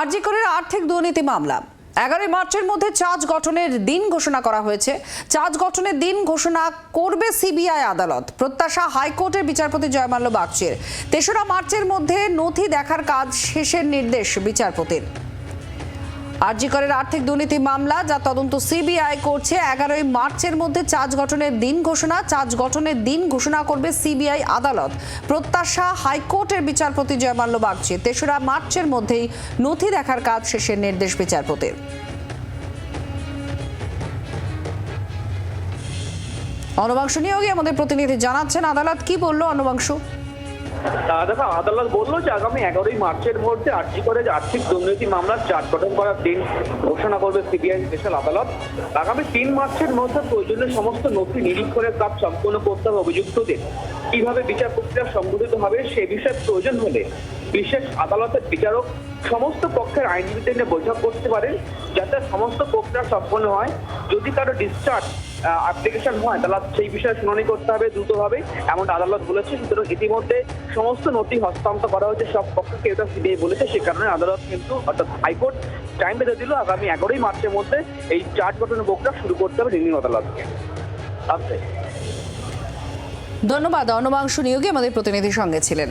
আরজিকরের আর্থিক দুর্নীতি মামলা। এগারোই মার্চের মধ্যে চার্জ গঠনের দিন ঘোষণা করা হয়েছে। চার্জ গঠনের দিন ঘোষণা করবে সিবিআই আদালত। প্রত্যাশা হাইকোর্টের বিচারপতি জয়মাল্য বাগচির। তেসরা মার্চের মধ্যে নথি দেখার কাজ শেষের নির্দেশ বিচারপতির। আরজিকরের আর্থিক দুর্নীতি মামলা, যা তদন্ত সিবিআই করছে। এগারোই মার্চের মধ্যে চার্জ গঠনের দিন ঘোষণা, চার্জ গঠনের দিন ঘোষণা করবে সিবিআই আদালত। প্রত্যাশা হাইকোর্টের বিচারপতি জয়মাল্য বাগচি। তেসরা মার্চের মধ্যেই নথি দেখার কাজ শেষের নির্দেশ বিচারপতির। অনুবাংশ নিয়োগে আমাদের প্রতিনিধি জানাচ্ছেন, আদালত কি বলল অনবাংশ দেখো, আদালত বলল যে আগামী এগারোই মার্চের মধ্যে আর্জি করে আর্থিক দুর্নীতি মামলার চার্জ গঠন করার দিন ঘোষণা করবে সিবিআই স্পেশাল আদালত। আগামী তিন মার্চের মধ্যে প্রয়োজনীয় সমস্ত নথি নিরীক্ষণের কাজ সম্পূর্ণ করতে হবে অভিযুক্তদের। কীভাবে বিচার প্রক্রিয়া সংগঠিত হবে সে বিষয়ে প্রয়োজন হলে বিশেষ আদালতের বিচারক সমস্ত পক্ষের আইনজীবীদের নিয়ে বৈঠক করতে পারেন, যাতে সমস্ত প্রক্রিয়া সম্পন্ন হয়। যদি কারও ডিসচার্জ অ্যাপ্লিকেশন হয়, তাহলে সেই বিষয়ে শুনানি করতে হবে দ্রুতভাবে এমন আদালত বলেছে। সুতরাং ইতিমধ্যে সমস্ত নথি হস্তান্তর করা হয়েছে, সব পক্ষকে এটা সিবিআই বলেছে। সে কারণে আদালত কিন্তু, অর্থাৎ হাইকোর্ট টাইম বেঁধে দিল। আগামী এগারোই মার্চের মধ্যে এই চার্জ গঠনের প্রক্রিয়া শুরু করতে হবে নিম্ন আদালতকে। আচ্ছা। ধন্যবাদ। অনবাংশ নিয়োগে আমাদের প্রতিনিধির সঙ্গে ছিলেন।